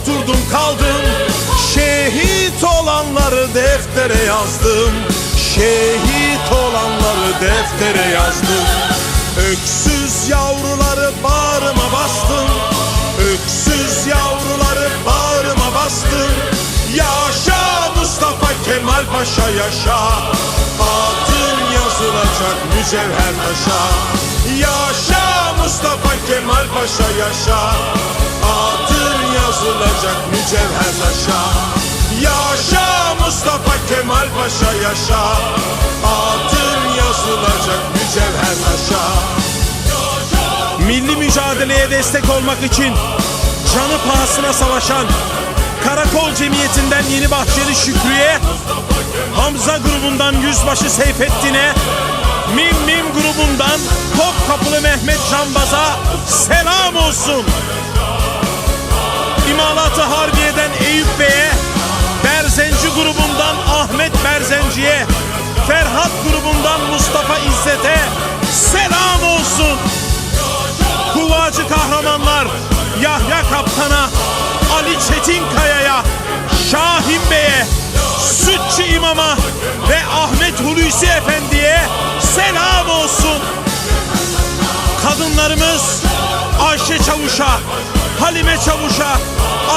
oturdum kaldım. Şehit olanları deftere yazdım. Şehit olanları deftere yazdım. Öksüz yavruları bağrıma bastım. Öksüz yavruları bağrıma bastım. Yaşa Mustafa Kemal Paşa yaşa. Adın yazılacak mücevher taşa Yaşa Mustafa Kemal Paşa yaşa. Adın yazılacak mücevher taşa. Yaşa Mustafa Kemal Paşa yaşa. Adın yazılacak mücevher taşa. Milli mücadeleye destek olmak için canı pahasına savaşan Karakol Cemiyeti'nden Yeni Bahçeli Şükrü'ye, Hamza grubundan Yüzbaşı Seyfettin'e, Mim Mim grubundan Topkapılı Mehmet Canbaz'a selam olsun. İmalatı Harbiye'den Eyüp Bey'e, Berzenci grubundan Ahmet Berzenci'ye, Ferhat grubundan Mustafa İzzet'e selam olsun. Kuvacı kahramanlar Yahya Kaptan'a, Ali Çetinkaya'ya, Şahin Bey'e, Sütçü İmam'a ve Ahmet Hulusi Efendi'ye selam olsun. Kadınlarımız Ayşe Çavuş'a, Halime Çavuş'a,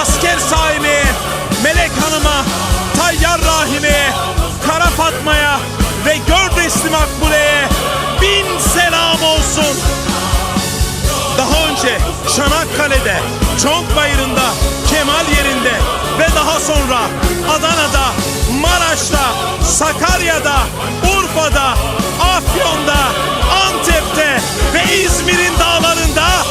Asker Saime'ye, Melek Hanım'a, Tayyar Rahime'ye, Kara Fatma'ya ve Gördesli Makbule'ye bin selam olsun. Daha önce Çanakkale'de, Çonkbayırı'nda, Kemal yerinde ve daha sonra Adana'da, Maraş'ta, Sakarya'da, Urfa'da, Afyon'da, Antep'te ve İzmir'in dağlarında